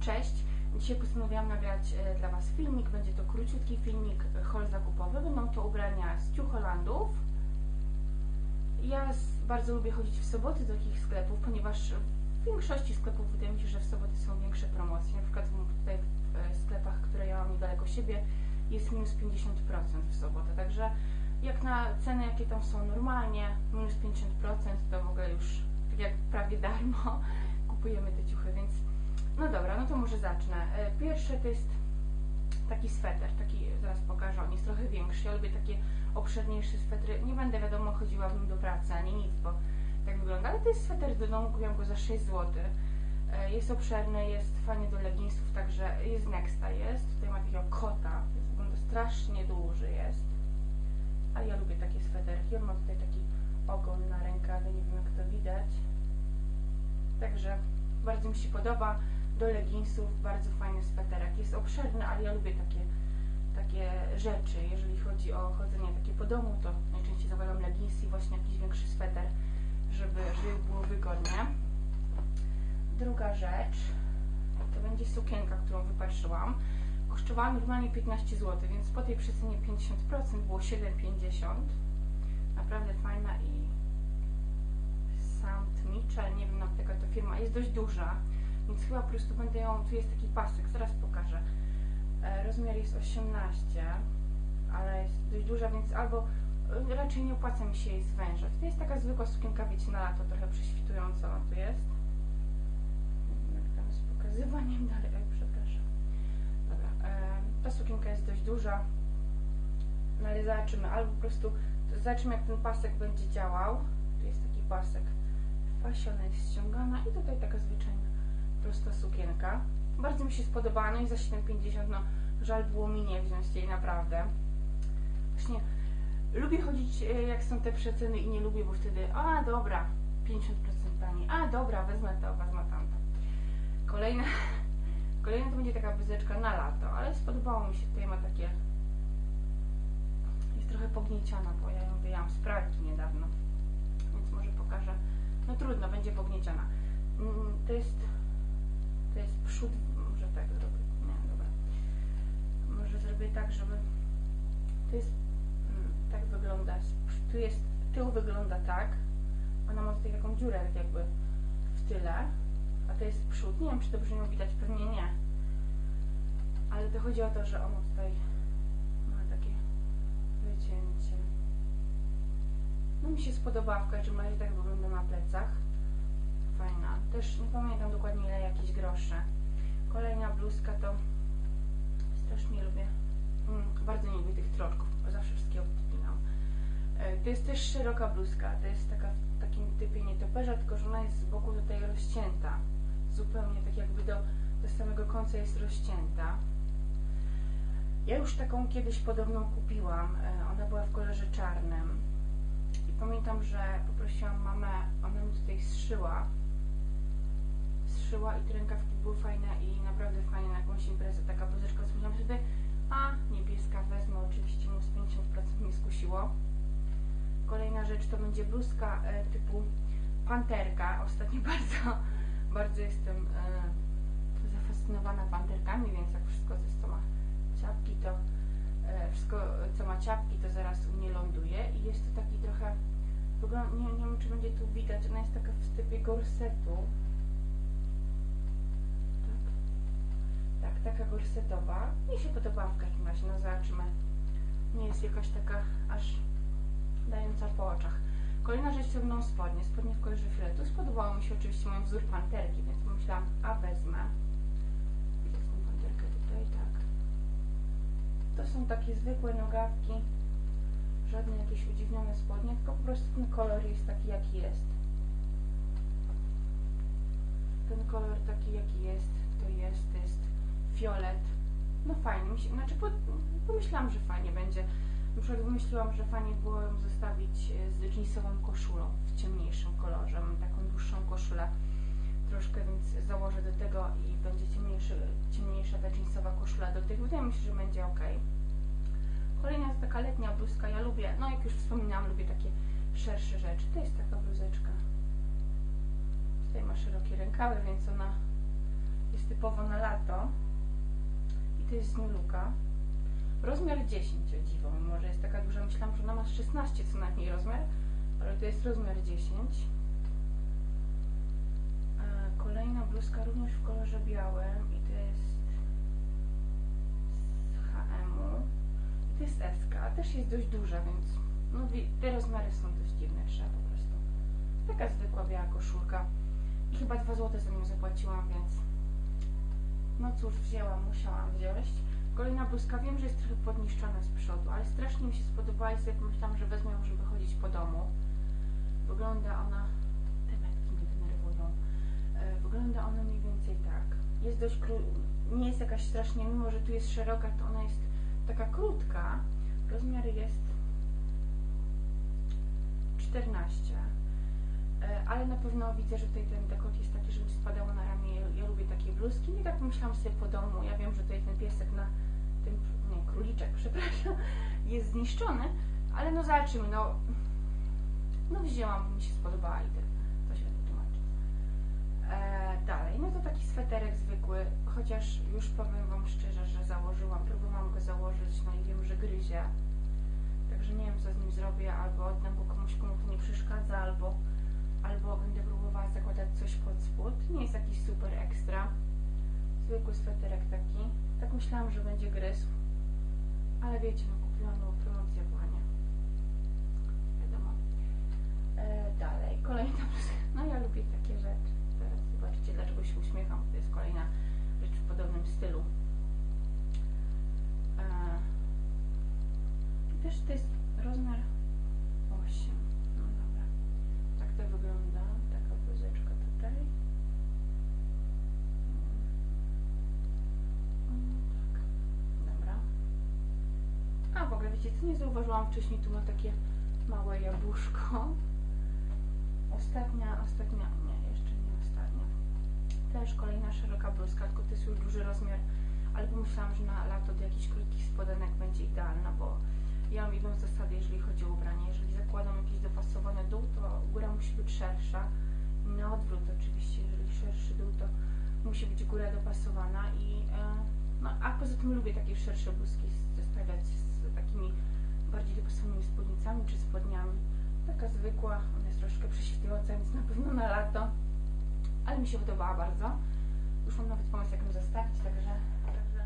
Cześć! Dzisiaj postanowiłam nagrać e, dla Was filmik. Będzie to króciutki filmik, e, haul zakupowy. Będą to ubrania z Ciucholandów. Ja bardzo lubię chodzić w soboty do takich sklepów, ponieważ w większości sklepów wydaje mi się, że w soboty są większe promocje. Na przykład tutaj w e, sklepach, które ja mam niedaleko siebie jest minus 50% w sobotę. Także jak na ceny, jakie tam są normalnie, minus 50% to w ogóle już tak jak prawie darmo kupujemy te ciuchy, więc no dobra, no to może zacznę. E, Pierwsze to jest taki sweter, taki zaraz pokażę, on jest trochę większy. Ja lubię takie obszerniejsze swetry. Nie będę wiadomo chodziła w nim do pracy ani nic, bo tak wygląda, ale to jest sweter do domu, kupiłam go za 6 zł. E, Jest obszerny, jest fajny do leginsów, także jest Nexta jest. Tutaj ma takiego kota, wygląda strasznie duży jest. Ale ja lubię takie sweterki. On ma tutaj taki ogon na rękawie, nie wiem jak to widać. Także bardzo mi się podoba. Do leginsów bardzo fajny sweterek. Jest obszerny, ale ja lubię takie, takie rzeczy. Jeżeli chodzi o chodzenie takie po domu, to najczęściej zakładam leginsy i właśnie jakiś większy sweter, żeby, żeby było wygodnie. Druga rzecz to będzie sukienka, którą wypatrzyłam. Kosztowała normalnie 15 zł, więc po tej przecenie 50% było 7,50. Naprawdę fajna i St. Mitchell, nie wiem nawet jaka to firma, jest dość duża, więc chyba po prostu będę ją, tu jest taki pasek, zaraz pokażę. E, Rozmiar jest 18, ale jest dość duża, więc albo e, raczej nie opłaca mi się jej zwężać. To jest taka zwykła sukienka, wiecie, na lato, trochę prześwitująca ona tu jest. Jak tam z pokazywaniem dalej, przepraszam. Dobra, e, ta sukienka jest dość duża, no ale zobaczymy, albo po prostu zobaczymy jak ten pasek będzie działał. Tu jest taki pasek w pasie, ona jest ściągana i tutaj taka zwyczajna prosta sukienka. Bardzo mi się spodobała, no i za 7,50 no żal było mi nie wziąć jej naprawdę. Właśnie lubię chodzić e, jak są te przeceny i nie lubię, bo wtedy a dobra, 50% taniej, a dobra, wezmę to, wezmę tamto. Kolejna, kolejna to będzie taka bluzeczka na lato, ale spodobało mi się, tutaj ma takie jest trochę pognieciana, bo ja ją wyjęłam z pralki niedawno, więc może pokażę. No trudno, będzie pognieciana. Mm, To jest, to jest przód, może tak zrobię, nie, dobra. Może zrobię tak, żeby, to jest, mm, tak wygląda, tu jest, tył wygląda tak, ona ma tutaj taką dziurę jakby w tyle, a to jest przód, nie wiem czy dobrze ją widać, pewnie nie. Ale to chodzi o to, że ona tutaj ma takie wycięcie. No mi się spodobała w każdym razie, tak wygląda na plecach. Fajna. Też nie pamiętam dokładnie ile jakieś grosze. Kolejna bluzka to strasznie lubię. Mm, bardzo nie lubię tych troczków, bo zawsze wszystkie odpinam. E, To jest też szeroka bluzka. To jest taka w takim typie nietoperza, tylko że ona jest z boku tutaj rozcięta. Zupełnie tak jakby do, do samego końca jest rozcięta. Ja już taką kiedyś podobną kupiłam. E, Ona była w kolorze czarnym. I pamiętam, że poprosiłam mamę, ona mi tutaj zszyła. Zszyła i te rękawki były fajne i naprawdę fajne na jakąś imprezę. Taka bluzeczka, myślałam sobie, a niebieska wezmę, oczywiście minus 50% mnie skusiło. Kolejna rzecz to będzie bluzka e, typu panterka. Ostatnio bardzo, bardzo jestem e, zafascynowana panterkami, więc jak wszystko co ma ciapki, to e, wszystko co ma ciapki, to zaraz u mnie ląduje i jest to taki trochę, nie, nie wiem czy będzie tu widać, ona jest taka w typie gorsetu. Gorsetowa. Mi się podobała w każdym razie, no zobaczymy. Nie jest jakaś taka aż dająca po oczach. Kolejna rzecz będą spodnie. Spodnie w kolorze fioletu. Spodobało mi się oczywiście mój wzór panterki, więc pomyślałam, a wezmę. Tą panterkę tutaj, tak. To są takie zwykłe nogawki. Żadne jakieś udziwnione spodnie, tylko po prostu ten kolor jest taki jaki jest. Ten kolor taki jaki jest, to jest, jest fiolet. No fajnie, mi się, znaczy po, pomyślałam, że fajnie będzie. Na przykład wymyśliłam, że fajnie było ją zostawić e, z jeansową koszulą w ciemniejszym kolorze. Mam taką dłuższą koszulę troszkę, więc założę do tego i będzie ciemniejszy, ciemniejsza ta jeansowa koszula do tych. Wydaje mi się, że będzie ok. Kolejna jest taka letnia bluzka. Ja lubię, no jak już wspominałam, lubię takie szersze rzeczy. To jest taka bluzeczka. Tutaj ma szerokie rękawy, więc ona jest typ typowo na lato. To jest Looka. Rozmiar 10, o dziwo, mimo że jest taka duża. Myślałam, że ona ma 16 co najmniej rozmiar, ale to jest rozmiar 10. E, Kolejna bluzka również w kolorze białym i to jest z H&M-u. I to jest SK, też jest dość duża, więc no, te rozmiary są dość dziwne, trzeba po prostu. Taka zwykła biała koszulka. I chyba 2 zł za nią zapłaciłam, więc no cóż, wzięłam, musiałam wziąć. Kolejna bluzka, wiem, że jest trochę podniszczona z przodu, ale strasznie mi się spodobała i sobie pomyślałam, że wezmę ją, żeby chodzić po domu. Wygląda ona... Te metki mnie denerwują. E, Wygląda ona mniej więcej tak. Jest dość nie jest jakaś strasznie, mimo że tu jest szeroka, to ona jest taka krótka. Rozmiar jest 14. E, Ale na pewno widzę, że tutaj ten dekolt jest taki, żeby spadało na ramię. Ja, lubię takie bluzki. I tak pomyślałam sobie po domu. Ja wiem, że tutaj ten piesek na tym, nie, króliczek, przepraszam, jest zniszczony, ale no zobaczymy, no, no wzięłam, mi się spodobała i. To się wytłumaczy. E, dalej, no to taki sweterek zwykły, chociaż już powiem Wam szczerze, że założyłam, próbowałam go założyć, no i wiem, że gryzie. Także nie wiem, co z nim zrobię, albo oddam go komuś, komu to nie przeszkadza, albo, albo będę próbowała zakładać coś pod spód. Nie jest jakiś super ekstra. Zwykły sweterek taki. Tak myślałam, że będzie gryzł. Ale wiecie, no kupiłam, bo promocja była, nie? Wiadomo. E, dalej, kolejna bluzka. No ja lubię takie rzeczy. Teraz zobaczycie, dlaczego się uśmiecham. To jest kolejna rzecz w podobnym stylu. E, i też to jest rozmiar 8. No dobra. Tak to wygląda. Taka bluzeczka tutaj. Mm, Tak. Dobra. A w ogóle wiecie, co nie zauważyłam wcześniej, tu ma takie małe jabłuszko. Ostatnia, ostatnia, nie, jeszcze nie ostatnia. Też kolejna szeroka bluzka, tylko to jest już duży rozmiar, ale pomyślałam, że na lato do jakichś krótkich spodenek będzie idealna, bo ja mam jedną zasadę, jeżeli chodzi o ubranie. Jeżeli zakładam jakieś dopasowane dół, to góra musi być szersza. Na odwrót oczywiście, jeżeli szerszy dół, to musi być góra dopasowana i e, no, a poza tym lubię takie szersze bluzki zestawiać z takimi bardziej dopasowanymi spódnicami czy spodniami. Taka zwykła, ona jest troszkę prześwitująca, więc na pewno na lato, ale mi się podobała bardzo. Już mam nawet pomysł, jak ją zestawić, także, także.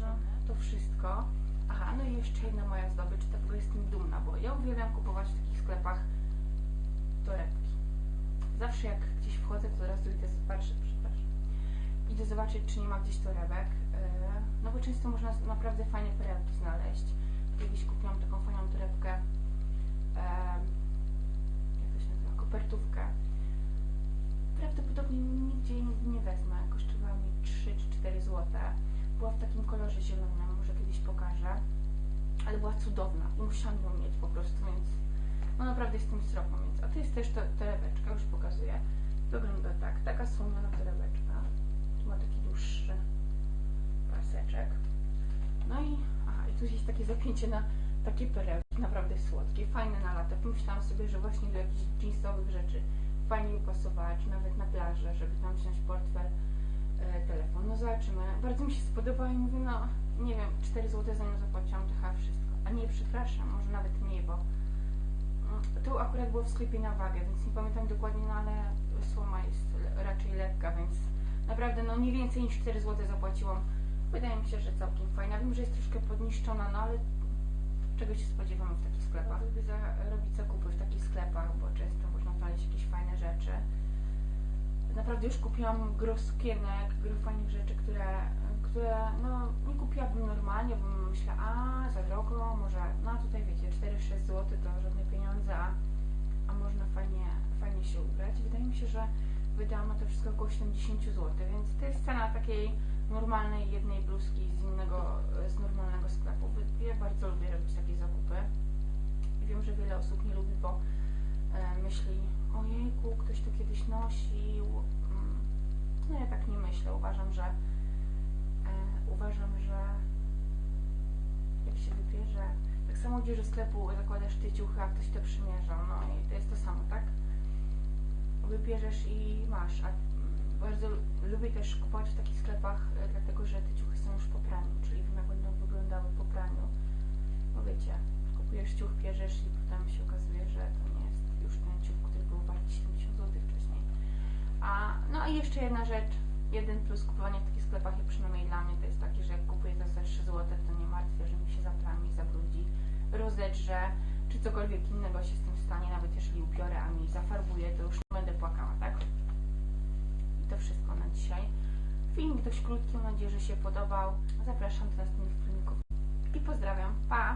No, to wszystko. Aha, no i jeszcze jedna moja zdobycz, ogóle jestem dumna, bo ja uwielbiam kupować w takich sklepach torebki. Zawsze jak gdzieś wchodzę, to od razu idę zobaczyć, przepraszam, idę zobaczyć, czy nie ma gdzieś torebek, yy, no bo często można naprawdę fajne perełki znaleźć. Kiedyś kupiłam taką fajną torebkę, yy, jak to się nazywa, kopertówkę. Prawdopodobnie nigdzie jej nie wezmę, kosztowała mi 3 czy 4 złote. Była w takim kolorze zielonym, może kiedyś pokażę, ale była cudowna i musiałam ją mieć po prostu, więc no naprawdę jestem srobą, więc a to jest też to, torebeczka, już pokazuję. Wygląda tak, taka słomiana torebeczka. Tu ma taki dłuższy paseczek. No i, aha, i tu jest takie zapięcie na takie perełki, naprawdę słodkie, fajne na lata. Pomyślałam sobie, że właśnie do jakichś jeansowych rzeczy fajnie by pasowała, czy nawet na plażę, żeby tam wziąć portfel, e, telefon. No zobaczymy. Bardzo mi się spodobała i mówię, no nie wiem, 4 zł za nią zapłaciłam, to chyba wszystko. A nie, przepraszam, może nawet mniej, bo mm, to akurat było w sklepie na wagę, więc nie pamiętam dokładnie, no ale słoma jest raczej lekka, więc naprawdę no nie więcej niż 4 zł zapłaciłam. Wydaje mi się, że całkiem fajna. Wiem, że jest troszkę podniszczona, no ale czego się spodziewamy w takich sklepach? Lubię robić zakupy w takich sklepach, bo często można znaleźć jakieś fajne rzeczy. Naprawdę już kupiłam gro sukienek, gro fajnych rzeczy, które, które no, nie kupiłabym normalnie, bo myślę, a za drogo, może, no a tutaj wiecie, 4-6 zł to żadne pieniądze, a, a można fajnie, fajnie się ubrać. Wydaje mi się, że wydałam na to wszystko około 70 zł, więc to jest cena takiej normalnej jednej bluzki z innego, z normalnego sklepu. Ja bardzo lubię robić takie zakupy wiem, że wiele osób nie lubi, bo e, myśli, ojejku, ktoś to kiedyś nosił. Mm, No ja tak nie myślę. Uważam, że e, uważam, że jak się wybierze, tak samo idziesz do sklepu, zakładasz ty ciuchy, a ktoś to przymierza, no i to jest to samo, tak? Wybierzesz i masz, a bardzo lubię też kupować w takich sklepach, e, dlatego że te ciuchy są już po praniu, czyli wiem jak będą wyglądały po praniu. Bo wiecie, kupujesz ciuch, bierzesz i potem się okazuje, że to nie jest już ten ciuch, który był wart 70 zł wcześniej. A, no i jeszcze jedna rzecz, jeden plus kupowania w takich sklepach, jak przynajmniej dla mnie, to jest taki, że jak kupuję za te 3 zł, to nie martwię, że mi się zaplami, zabrudzi, rozedrze, czy cokolwiek innego się z tym stanie, nawet jeżeli upiorę, a mi zafarbuje, to już będę płakała, tak? I to wszystko na dzisiaj. Filmik dość krótki, mam nadzieję, że się podobał. Zapraszam do następnych filmików i pozdrawiam. Pa!